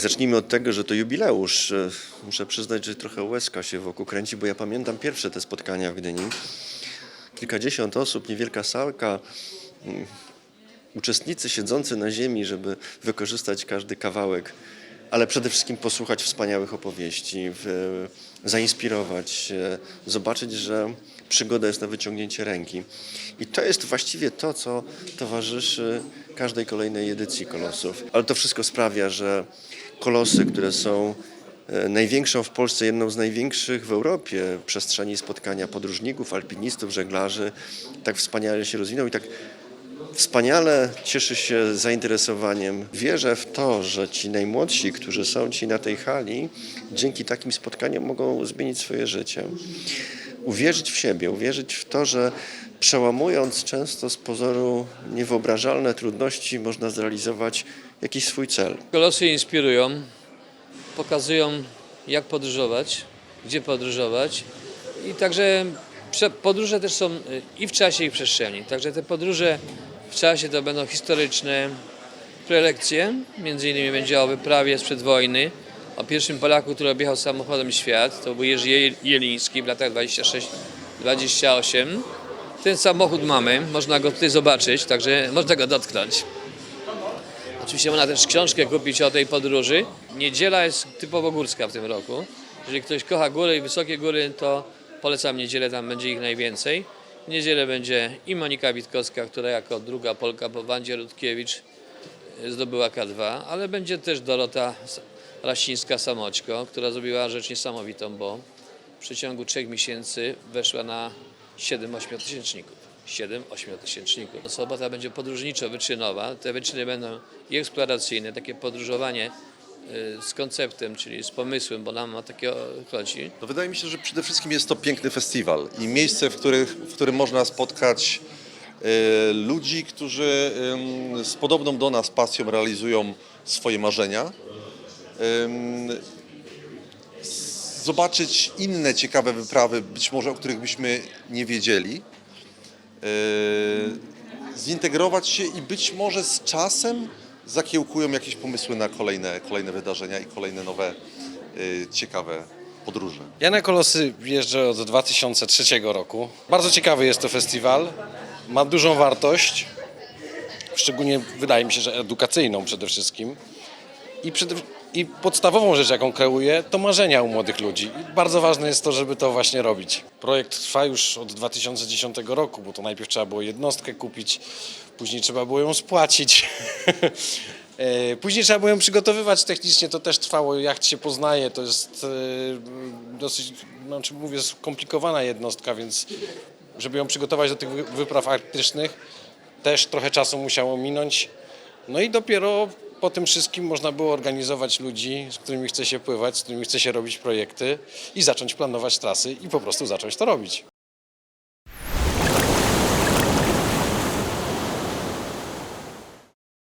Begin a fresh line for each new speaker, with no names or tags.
Zacznijmy od tego, że to jubileusz. E, Muszę przyznać, że trochę łezka się wokół kręci, bo ja pamiętam pierwsze te spotkania w Gdyni. Kilkadziesiąt osób, niewielka salka, mm, uczestnicy siedzący na ziemi, żeby wykorzystać każdy kawałek, ale przede wszystkim posłuchać wspaniałych opowieści, zainspirować zobaczyć, że przygoda jest na wyciągnięcie ręki. I to jest właściwie to, co towarzyszy każdej kolejnej edycji Kolosów. Ale to wszystko sprawia, że kolosy, które są e, największą w Polsce, jedną z największych w Europie przestrzeni spotkania podróżników, alpinistów, żeglarzy, tak wspaniale się rozwiną i tak Wspaniale cieszy się zainteresowaniem. Wierzę w to, że ci najmłodsi, którzy są ci na tej hali, dzięki takim spotkaniom mogą zmienić swoje życie. Uwierzyć w siebie, uwierzyć w to, że przełamując często z pozoru niewyobrażalne trudności, można zrealizować jakiś swój cel.
Kolosy inspirują, pokazują jak podróżować, gdzie podróżować i także podróże też są y, i w czasie i w przestrzeni. Także te podróże w czasie to będą historyczne prelekcje, między innymi będzie o wyprawie sprzed wojny, o pierwszym Polaku, który objechał samochodem świat, to był Jerzy Je- Jeliński w latach 26-28. Ten samochód mamy, można go tutaj zobaczyć, także można go dotknąć. Oczywiście można też książkę kupić o tej podróży. Niedziela jest typowo górska w tym roku. Jeżeli ktoś kocha góry i wysokie góry, to polecam niedzielę, tam będzie ich najwięcej. W niedzielę będzie i Monika Witkowska, która jako druga Polka po Wandzie Rutkiewicz e, zdobyła K2, ale będzie też Dorota Rasińska-Samoćko, która zrobiła rzecz niesamowitą, bo w przeciągu trzech miesięcy weszła na 7 ośmiotysięczników. 7 ośmiotysięczników. Sobota będzie podróżniczo-wyczynowa. Te wyczyny będą i eksploracyjne, takie podróżowanie y, z konceptem, czyli z pomysłem, bo nam o takie chodzi.
No wydaje mi się, że przede wszystkim jest to piękny festiwal i miejsce, w, których, w którym można spotkać e, ludzi, którzy z podobną do nas pasją realizują swoje marzenia. Zobaczyć inne ciekawe wyprawy, być może o których byśmy nie wiedzieli. E, zintegrować się i być może z czasem zakiełkują jakieś pomysły na kolejne, kolejne wydarzenia i kolejne nowe, e, ciekawe podróże.
Ja na Kolosy jeżdżę od 2003 roku. Bardzo ciekawy jest to festiwal. Ma dużą wartość, szczególnie wydaje mi się, że edukacyjną przede wszystkim. I, przede, I podstawową rzecz, jaką kreuje, to marzenia u młodych ludzi. I bardzo ważne jest to, żeby to właśnie robić. Projekt trwa już od 2010 roku, bo to najpierw trzeba było jednostkę kupić, później trzeba było ją spłacić. E, Później trzeba było ją przygotowywać technicznie, to też trwało, jacht się poznaje, to jest e, dosyć, no, czy mówię, skomplikowana jednostka, więc żeby ją przygotować do tych wy- wypraw arktycznych, też trochę czasu musiało minąć. No i dopiero po tym wszystkim można było organizować ludzi, z którymi chce się pływać, z którymi chce się robić projekty i zacząć planować trasy i po prostu zacząć to robić.